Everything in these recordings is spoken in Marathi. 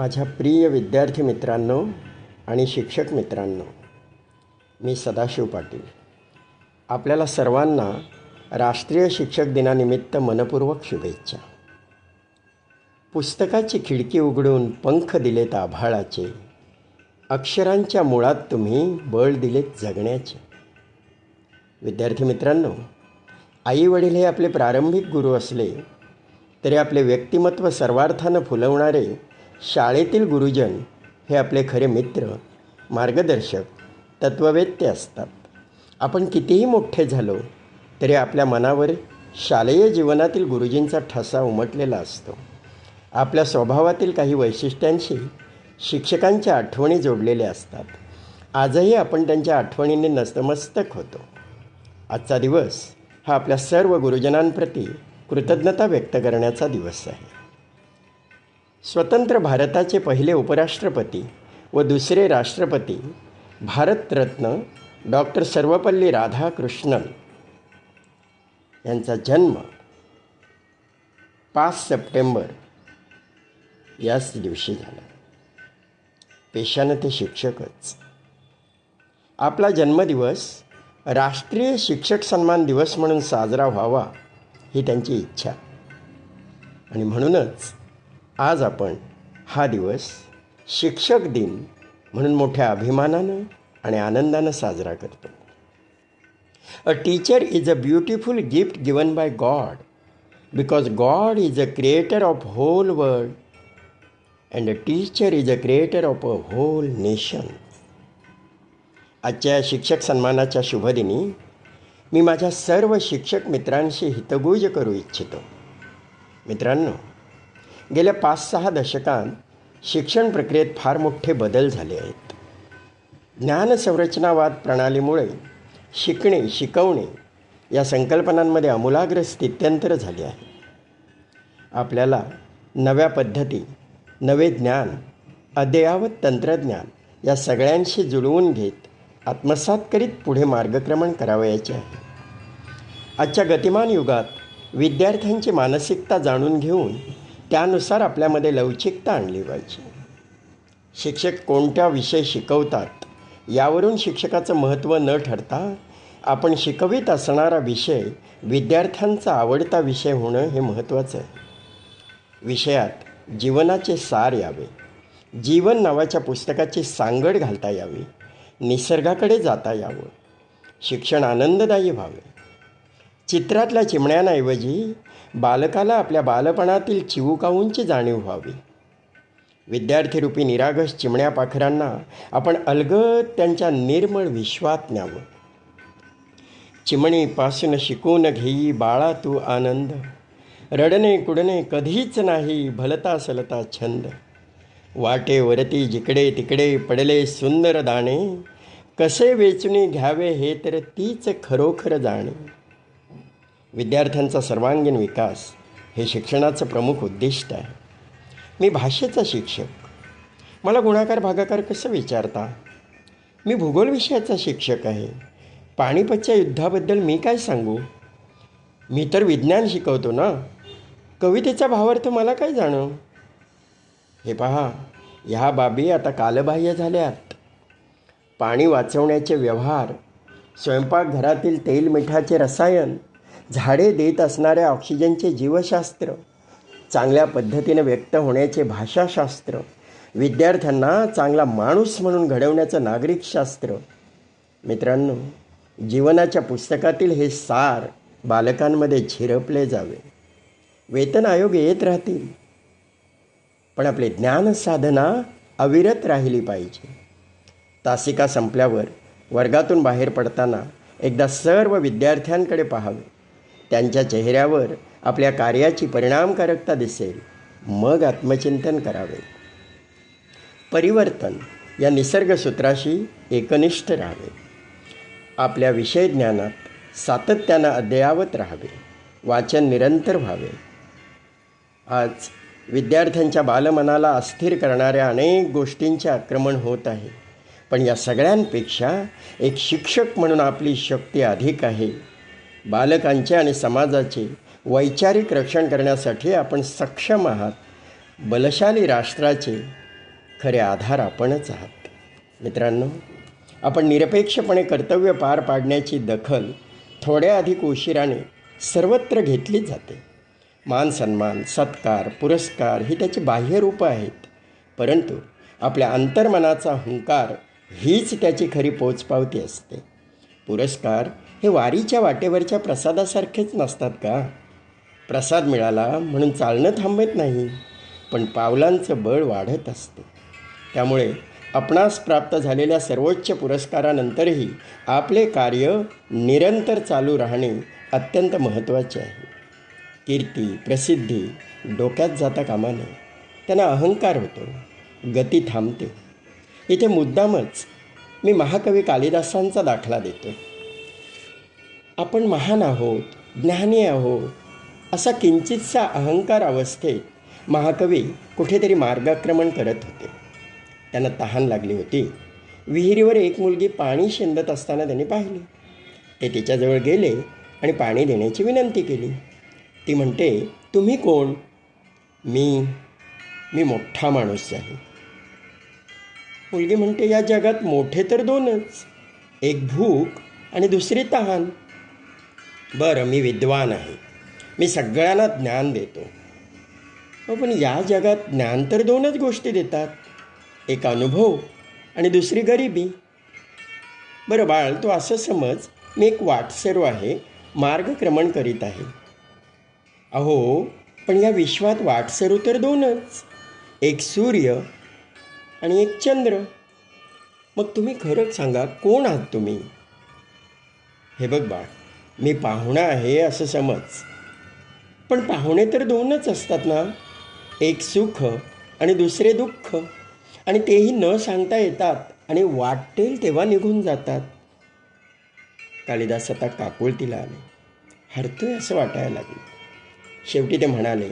माझ्या प्रिय विद्यार्थी मित्रांनो आणि शिक्षक मित्रांनो मी सदाशिव पाटील. आपल्याला सर्वांना राष्ट्रीय शिक्षक दिनानिमित्त मनपूर्वक शुभेच्छा. पुस्तकाची खिडकी उघडून पंख दिलेत आभाळाचे अक्षरांच्या मुळात तुम्ही बळ दिलेत जगण्याचे. विद्यार्थी मित्रांनो आई वडील हे आपले प्रारंभिक गुरु असले तरी आपले व्यक्तिमत्व सर्वार्थानं फुलवणारे शाळेतील गुरुजन हे आपले खरे मित्र मार्गदर्शक तत्ववेत्ते असतात. आपण कितीही मोठे झालो तरी आपल्या मनावर शालेय जीवनातील गुरुजींचा ठसा उमटलेला असतो. आपल्या स्वभावातील काही वैशिष्ट्यांशी शिक्षकांच्या आठवणी जोडलेल्या असतात. आजही आपण त्यांच्या आठवणींनी नतमस्तक होतो. आजचा दिवस हा आपल्या सर्व गुरुजनांप्रती कृतज्ञता व्यक्त करण्याचा दिवस आहे. स्वतंत्र भारताचे पहिले उपराष्ट्रपती व दुसरे राष्ट्रपती भारतरत्न डॉक्टर सर्वपल्ली राधाकृष्णन यांचा जन्म पाच सप्टेंबर याच दिवशी झाला. पेशानं ते शिक्षकच. आपला जन्मदिवस राष्ट्रीय शिक्षक सन्मान दिवस म्हणून साजरा व्हावा ही त्यांची इच्छा. आणि म्हणूनच आज आपण हा दिवस शिक्षक दिन म्हणून मोठ्या अभिमानानं आणि आनंदानं साजरा करतो. A teacher is a beautiful gift given by God because God is a creator of whole world and a teacher is a creator of a whole nation आजच्या शिक्षक सन्मानाच्या शुभदिनी मी माझ्या सर्व शिक्षक मित्रांशी हितगुज करू इच्छितो. मित्रांनो गेल्या पाच सहा दशकांत शिक्षण प्रक्रियेत फार मोठे बदल झाले आहेत. ज्ञानसंरचनावाद प्रणालीमुळे शिकणे शिकवणे या संकल्पनांमध्ये आमूलाग्र स्थित्यंतर झाले आहे. आपल्याला नव्या पद्धती नवे ज्ञान अद्ययावत तंत्रज्ञान या सगळ्यांशी जुळवून घेत आत्मसात करीत पुढे मार्गक्रमण करावयाचे आहे. आजच्या गतिमान युगात विद्यार्थ्यांची मानसिकता जाणून घेऊन त्यानुसार आपल्यामध्ये लवचिकता आणली पाहिजे. शिक्षक कोणत्या विषय शिकवतात यावरून शिक्षकाचं महत्त्व न ठरता आपण शिकवित असणारा विषय विद्यार्थ्यांचा आवडता विषय होणं हे महत्त्वाचं आहे. विषयात जीवनाचे सार यावे जीवन नावाच्या पुस्तकाची सांगड घालता यावी निसर्गाकडे जाता यावं शिक्षण आनंददायी व्हावे. चित्रातल्या चिमण्यांऐवजी बालकाला आपल्या बालपणातील चिवुकाऊंची जाणीव व्हावी. विद्यार्थीरूपी निरागस चिमण्या पाखरांना आपण अलगद त्यांच्या निर्मळ विश्वात न्यावं. चिमणीपासून शिकून घेई बाळा तू आनंद. रडणे कुडणे कधीच नाही भलता सलता छंद. वाटेवरती जिकडे तिकडे पडले सुंदर दाणे. कसे वेचणी घ्यावे हे तर तीच खरोखर जाणे. विद्यार्थ्यांचा सर्वांगीण विकास हे शिक्षणाचं प्रमुख उद्दिष्ट आहे. मी भाषेचा शिक्षक. मला गुणाकार भागाकार कसं विचारता? मी भूगोल विषयाचा शिक्षक आहे. पाणीपतच्या युद्धाबद्दल मी काय सांगू? मी तर विज्ञान शिकवतो ना? कवितेचा भावार्थ मला काय जाणव? हे पहा ह्या बाबी आता कालबाह्य झाल्यात. पाणी वाचवण्याचे व्यवहार स्वयंपाकघरातील तेल मिठाचे रसायन झाडे देत असणाऱ्या ऑक्सिजनचे जीवशास्त्र चांगल्या पद्धतीने व्यक्त होण्याचे भाषाशास्त्र विद्यार्थ्यांना चांगला माणूस म्हणून घडवण्याचं नागरिकशास्त्र. मित्रांनो जीवनाच्या पुस्तकातील हे सार बालकांमध्ये झिरपले जावे. वेतन आयोग येत राहतील पण आपले ज्ञानसाधना अविरत राहिली पाहिजे. तासिका संपल्यावर वर्गातून बाहेर पडताना एकदा सर्व विद्यार्थ्यांकडे पाहावे. त्यांच्या चेहऱ्यावर आपल्या कार्याची परिणामकारकता दिसेल. मग आत्मचिंतन करावे. परिवर्तन या निसर्गसूत्राशी एकनिष्ठ राहावे. आपल्या विषय ज्ञानात सातत्यानं अद्ययावत राहावे. वाचन निरंतर व्हावे. आज विद्यार्थ्यांच्या बालमनाला अस्थिर करणाऱ्या अनेक गोष्टींचे आक्रमण होत आहे. पण या सगळ्यांपेक्षा एक शिक्षक म्हणून आपली शक्ती अधिक आहे. बालकांचे आणि समाजाचे वैचारिक रक्षण करण्यासाठी आपण सक्षम आहात. बलशाली राष्ट्राचे खरे आधार आपणच आहात. मित्रांनो आपण निरपेक्षपणे कर्तव्य पार पाडण्याची दखल थोड्या अधिक उशिराने सर्वत्र घेतलीच जाते. मान सन्मान सत्कार पुरस्कार ही त्याची बाह्य रूपं आहेत. परंतु आपल्या अंतर्मनाचा हुंकार हीच त्याची खरी पोचपावती असते. पुरस्कार हे वारीच्या वाटेवरच्या प्रसादासारखेच नसतात का? प्रसाद मिळाला म्हणून चालणं थांबत नाही पण पावलांचं बळ वाढत असते. त्यामुळे आपणास प्राप्त झालेल्या सर्वोच्च पुरस्कारानंतरही आपले कार्य निरंतर चालू राहणे अत्यंत महत्त्वाचे आहे. कीर्ती प्रसिद्धी डोक्यात जाता कामा नये. त्यांना अहंकार होतो गती थांबते. इथे मुद्दामच मी महाकवी कालिदासांचा दाखला देतो आपण महान आहोत ज्ञानी आहोत असा किंचितसा अहंकार अवस्थेत महाकवी कुठेतरी मार्गाक्रमण करत होते. त्यांना तहान लागली होती. विहिरीवर एक मुलगी पाणी शेंदत असताना त्यांनी पाहिली. ते तिच्याजवळ गेले आणि पाणी देण्याची विनंती केली. ती म्हणते तुम्ही कोण? मी मी मोठा माणूस आहे. मुलगी म्हणते या जगात मोठे तर दोनच एक भूक आणि दुसरी तहान. बरं मी विद्वान आहे. मी सगळ्यांना ज्ञान देतो. हो पण या जगात ज्ञान तर दोनच गोष्टी देतात. एक अनुभव आणि दुसरी गरिबी. बरं बाळ तू असं समज मी एक वाटसरू आहे मार्गक्रमण करीत आहे. अहो पण या विश्वात वाटसरू तर दोनच. एक सूर्य आणि एक चंद्र. मग तुम्ही खरंच सांगा कोण आहात तुम्ही? हे बघ बाळ मी पाहुणा आहे असं समज. पण पाहुणे तर दोनच असतात ना. एक सुख आणि दुसरे दुःख. आणि तेही न सांगता येतात आणि वाटेल तेव्हा निघून जातात. कालिदास आता काकुळतीला आले. हरतोय असं वाटायला लागलं. शेवटी ते म्हणाले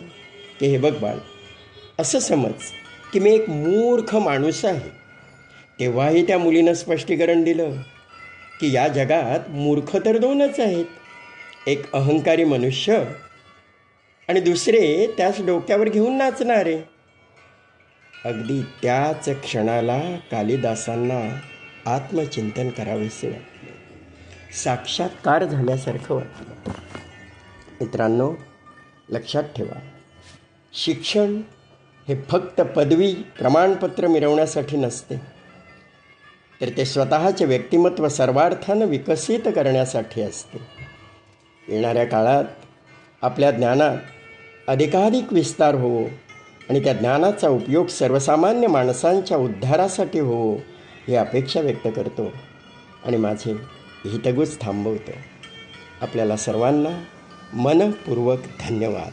की हे बघ बाळ असं समज की मी एक मूर्ख माणूस आहे. तेव्हाही त्या मुलीनं स्पष्टीकरण दिलं. की या जगात मूर्ख तर दोनच आहेत. एक अहंकारी मनुष्य आणि दुसरे त्याच डोक्यावर घेऊन नाचणारे. अगदी त्याच क्षणाला कालिदासांना आत्मचिंतन करावेसे वाटले. साक्षात्कार झाल्यासारखं वाटलं. मित्रांनो लक्षात ठेवा. शिक्षण हे फक्त पदवी प्रमाणपत्र मिळवण्यासाठी नसते. तर ते स्वतःचे व्यक्तिमत्व सर्वार्थानं विकसित करण्यासाठी असते. येणाऱ्या काळात आपल्या ज्ञानात अधिकाधिक विस्तार होवो आणि त्या ज्ञानाचा उपयोग सर्वसामान्य माणसांच्या उद्धारासाठी होवो ही अपेक्षा व्यक्त करतो आणि माझे हितगुज थांबवतो. आपल्याला सर्वांना मनपूर्वक धन्यवाद.